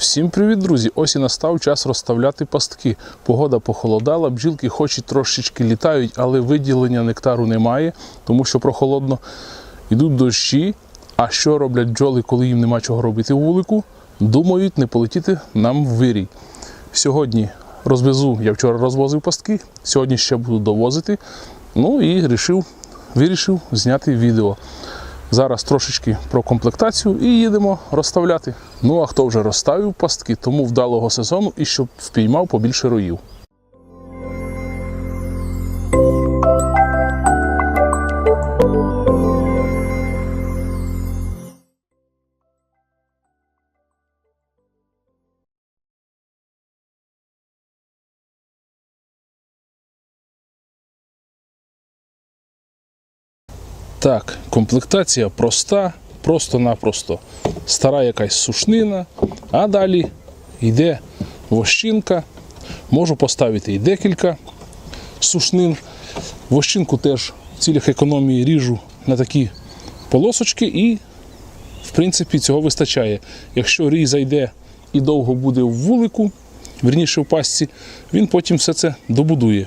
Всім привіт, друзі! Ось і настав час розставляти пастки. Погода похолодала, бджілки хоч і трошечки літають, але виділення нектару немає, тому що прохолодно. Йдуть дощі. А що роблять бджоли, коли їм нема чого робити у вулику? Думають не полетіти нам в вирій. Сьогодні розвезу, я вчора розвозив пастки, сьогодні ще буду довозити. Ну і рішив, вирішив зняти відео. Зараз трошечки про комплектацію і їдемо розставляти. Ну а хто вже розставив пастки, тому вдалого сезону і щоб впіймав побільше роїв. Так, комплектація проста, просто-напросто. Стара якась сушнина, а далі йде вощинка. Можу поставити і декілька сушнин. Вощинку теж в цілях економії ріжу на такі полосочки і, в принципі, цього вистачає. Якщо рій зайде і довго буде в вулику, верніше в пастці, він потім все це добудує.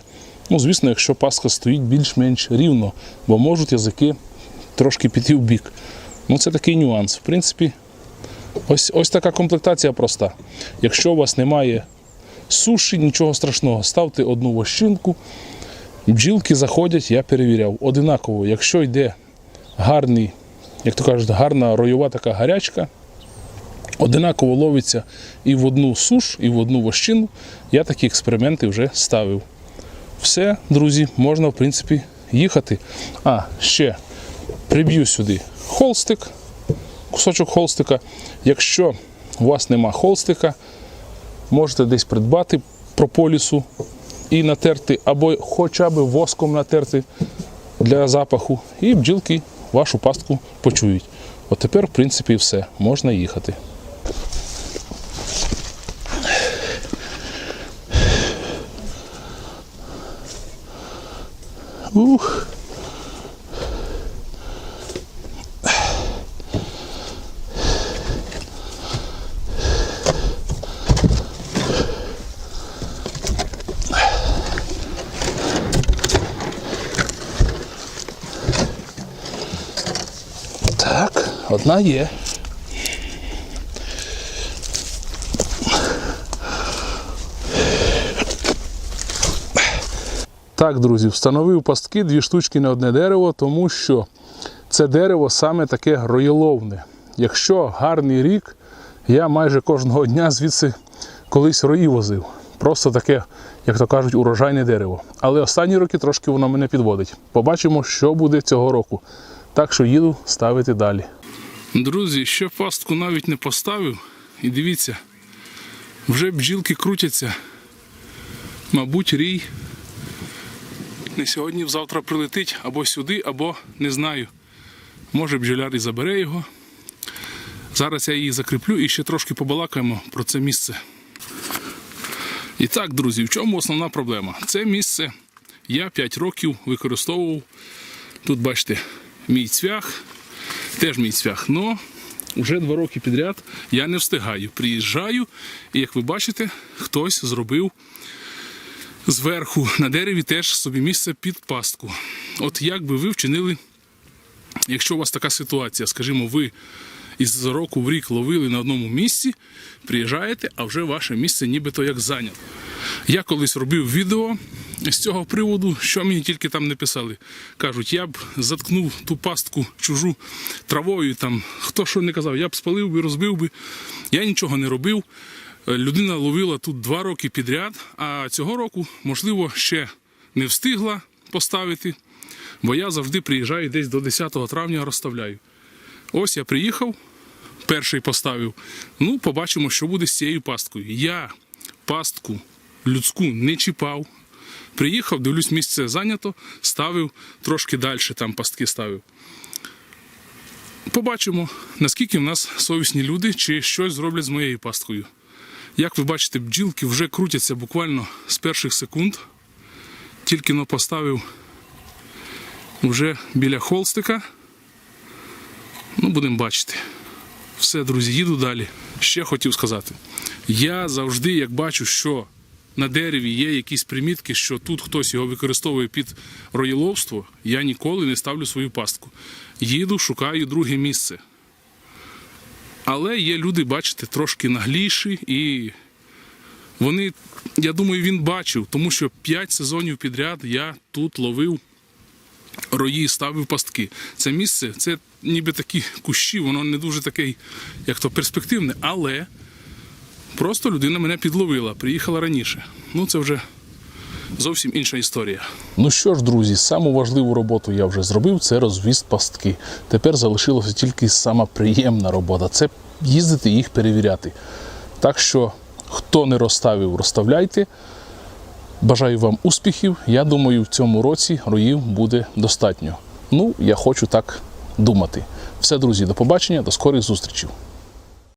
Ну, звісно, якщо пастка стоїть більш-менш рівно, бо можуть язики трошки піти в бік. Ну, це такий нюанс. В принципі, ось, ось така комплектація проста. Якщо у вас немає суші, нічого страшного, ставте одну вощинку. Бджілки заходять, я перевіряв. Одинаково, якщо йде гарний, як то кажуть, гарна ройова така гарячка, одинаково ловиться і в одну суш, і в одну вощину. Я такі експерименти вже ставив. Все, друзі, можна, в принципі, їхати. А, ще приб'ю сюди холстик, кусочок холстика. Якщо у вас нема холстика, можете десь придбати прополісу і натерти, або хоча б воском натерти для запаху, і бджілки вашу пастку почують. От тепер, в принципі, все, можна їхати. Ух. Одна є. Так, друзі, встановив пастки дві штучки на одне дерево, тому що це дерево саме таке роєловне. Якщо гарний рік, я майже кожного дня звідси колись рої возив. Просто таке, як то кажуть, урожайне дерево. Але останні роки трошки воно мене підводить. Побачимо, що буде цього року. Так що їду ставити далі. Друзі, ще пастку навіть не поставив. І дивіться, вже бджілки крутяться. Мабуть, рій не сьогодні, завтра прилетить або сюди, або не знаю. Може бджоляр і забере його. Зараз я її закріплю і ще трошки побалакаємо про це місце. І так, друзі, в чому основна проблема? Це місце я 5 років використовував. Тут бачите, мій цвях, теж мій цвях. Но вже два роки підряд я не встигаю. Приїжджаю, і як ви бачите, хтось зробив зверху на дереві теж собі місце під пастку. От як би ви вчинили, якщо у вас така ситуація, скажімо, ви із року в рік ловили на одному місці, приїжджаєте, а вже ваше місце нібито як зайнято. Я колись робив відео з цього приводу, що мені тільки там не писали. Кажуть, я б заткнув ту пастку чужу травою, там, хто що не казав, я б спалив би, розбив би. Я нічого не робив. Е, Людина ловила тут два роки підряд, а цього року, можливо, ще не встигла поставити, бо я завжди приїжджаю десь до 10 травня розставляю. Ось я приїхав, перший поставив. Ну, побачимо, що буде з цією пасткою. Я пастку людську не чіпав. Приїхав, дивлюсь, місце зайнято, ставив трошки далі, там пастки ставив. Побачимо, наскільки в нас совісні люди, чи щось зроблять з моєю пасткою. Як ви бачите, бджілки вже крутяться буквально з перших секунд. Тільки но поставив вже біля холстика. Ну, будемо бачити. Все, друзі, їду далі. ще хотів сказати: я завжди, як бачу, що на дереві є якісь примітки, що тут хтось його використовує під роїловство, я ніколи не ставлю свою пастку. Їду, шукаю друге місце. Але є люди, бачите, трошки нагліші, і вони, я думаю, він бачив, тому що 5 сезонів підряд я тут ловив рої, ставив пастки. Це місце, це ніби такі кущі, воно не дуже таке, як то перспективне, але просто людина мене підловила, приїхала раніше. Ну, це вже зовсім інша історія. Ну що ж, друзі, саму важливу роботу я вже зробив це розвіз пастки. Тепер залишилася тільки сама приємна робота це їздити і їх перевіряти. Так що, хто не розставив, розставляйте. Бажаю вам успіхів. Я думаю, в цьому році роїв буде достатньо. Ну, я хочу так думати. Все, друзі, до побачення, до скорих зустрічей.